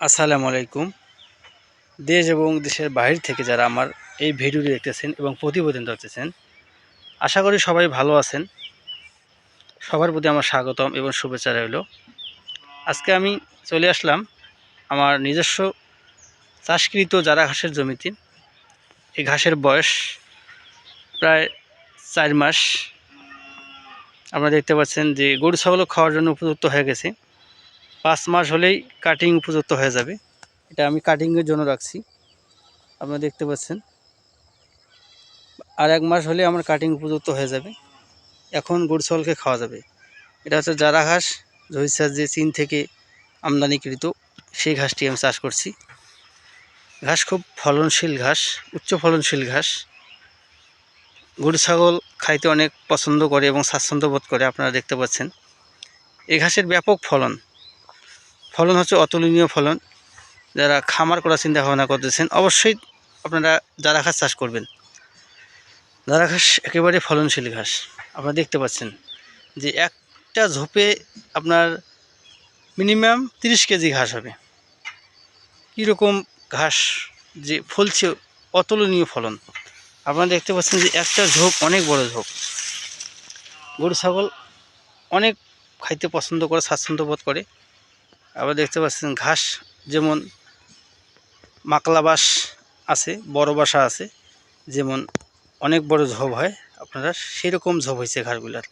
আসসালামু আলাইকুম। দেশ এবং দেশের বাইরে থেকে যারা আমার এই ভিডিওটি দেখতেছেন এবং প্রতিবেদন দেখতেছেন আশা করি সবাই ভালো আছেন। সবার প্রতি আমার স্বাগতম এবং শুভেচ্ছা রইল। আজকে আমি চলে আসলাম আমার নিজস্ব চাষকৃত যারা ঘাসের জমিতে। এই ঘাসের বয়স প্রায় চার মাস। আপনারা দেখতে পাচ্ছেন যে গরু, ছাগল খাওয়ার জন্য উপযুক্ত হয়ে গেছে। পাঁচ মাস হলেই কাটিং উপযুক্ত হয়ে যাবে। এটা আমি কাটিংয়ের জন্য রাখছি। আপনারা দেখতে পাচ্ছেন। আর এক মাস হলে আমার কাটিং উপযুক্ত হয়ে যাবে। এখন গরু ছাগলকে খাওয়া যাবে। এটা হচ্ছে জারা ঘাস জহিসার যে চীন থেকে আমদানিকৃত, সেই ঘাসটি আমি চাষ করছি। ঘাস খুব ফলনশীল ঘাস, উচ্চ ফলনশীল ঘাস। গরু, ছাগল খাইতে অনেক পছন্দ করে এবং স্বাচ্ছন্দ্য বোধ করে, আপনারা দেখতে পাচ্ছেন। এই ঘাসের ব্যাপক ফলন। ফলন হচ্ছে অতুলনীয় ফলন। যারা খামার করার চিন্তা ভাবনা করতেছেন, অবশ্যই আপনারা যারা ঘাস চাষ করবেন। যারা ঘাস একেবারে ফলনশীল ঘাস। আপনারা দেখতে পাচ্ছেন যে একটা ঝোপে আপনার মিনিমাম তিরিশ কেজি ঘাস হবে। কীরকম ঘাস যে ফলছে অতুলনীয় ফলন। আপনারা দেখতে পাচ্ছেন যে একটা ঝোপ অনেক বড় ঝোপ। গরু, ছাগল অনেক খাইতে পছন্দ করে, স্বাচ্ছন্দ্য বোধ করে। আবার দেখতে পাচ্ছেন ঘাস, যেমন মাকলা বাস আছে, বড় বাসা আছে, যেমন অনেক বড় ঝোপ হয়, আপনারা সেরকম ঝোপ হয়েছে ঘাসগুলার।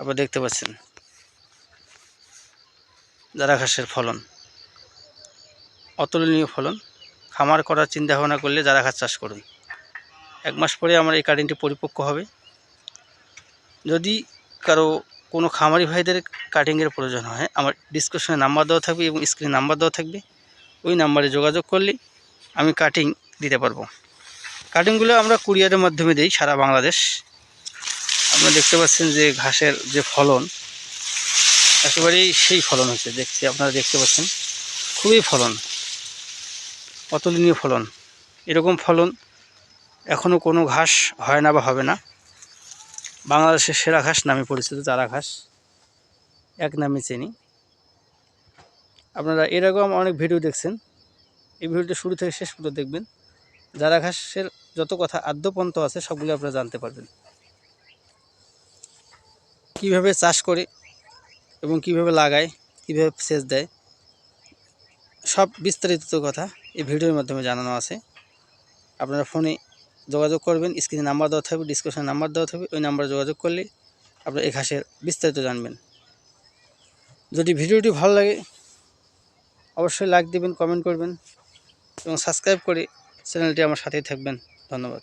আবার দেখতে পাচ্ছেন যারা ঘাসের ফলন, অতুলনীয় ফলন, খামার করার চিন্তা ভাবনা করলে যারা ঘাস চাষ করুন এক মাস পরে আমার এই কাটিংটি পরিপক্ক হবে। যদি কারও কোনো খামারি ভাইদের কাটিংয়ের প্রয়োজন হয়, আমার ডিসক্রিপশনে নাম্বার দেওয়া থাকবে এবং স্ক্রিনে নাম্বার দেওয়া থাকবে। ওই নাম্বারে যোগাযোগ করলে আমি কাটিং দিতে পারব। কাটিংগুলো আমরা কুরিয়ারের মাধ্যমে দিই সারা বাংলাদেশ। আপনারা দেখতে পাচ্ছেন যে ঘাসের যে ফলন, একেবারেই সেই ফলন হচ্ছে। দেখছি, আপনারা দেখতে পাচ্ছেন, খুবই ফলন, অতুলনীয় ফলন। এরকম ফলন এখনও কোনো ঘাস হয় না বা হবে না। বাংলাদেশের সেরা ঘাস নামে পরিচিত চারা ঘাস। এক নামে চিনি। আপনারা এরকম অনেক ভিডিও দেখছেন। এই ভিডিওটা শুরু থেকে শেষ পর্যন্ত দেখবেন। যারা ঘাসের যত কথা আদ্যপন্ত আছে, সবগুলো আপনারা জানতে পারবেন। কীভাবে চাষ করে এবং কীভাবে লাগায়, কীভাবে সেচ দেয়, সব বিস্তারিত কথা এই ভিডিওর মাধ্যমে জানানো আছে। আপনারা ফোনে যোগাযোগ করবেন স্ক্রিনে নাম্বার দেওয়া থাকবে ডিসক্রিপশনে নাম্বার দেওয়া থাকবে, ওই নাম্বারে যোগাযোগ করলে আপনার এই ঘাসের বিস্তারিত জানবেন। যদি ভিডিওটি ভালো লাগে, অবশ্যই লাইক দেবেন কমেন্ট করবেন এবং সাবস্ক্রাইব করে চ্যানেলটি আমার সাথেই থাকবেন। ধন্যবাদ।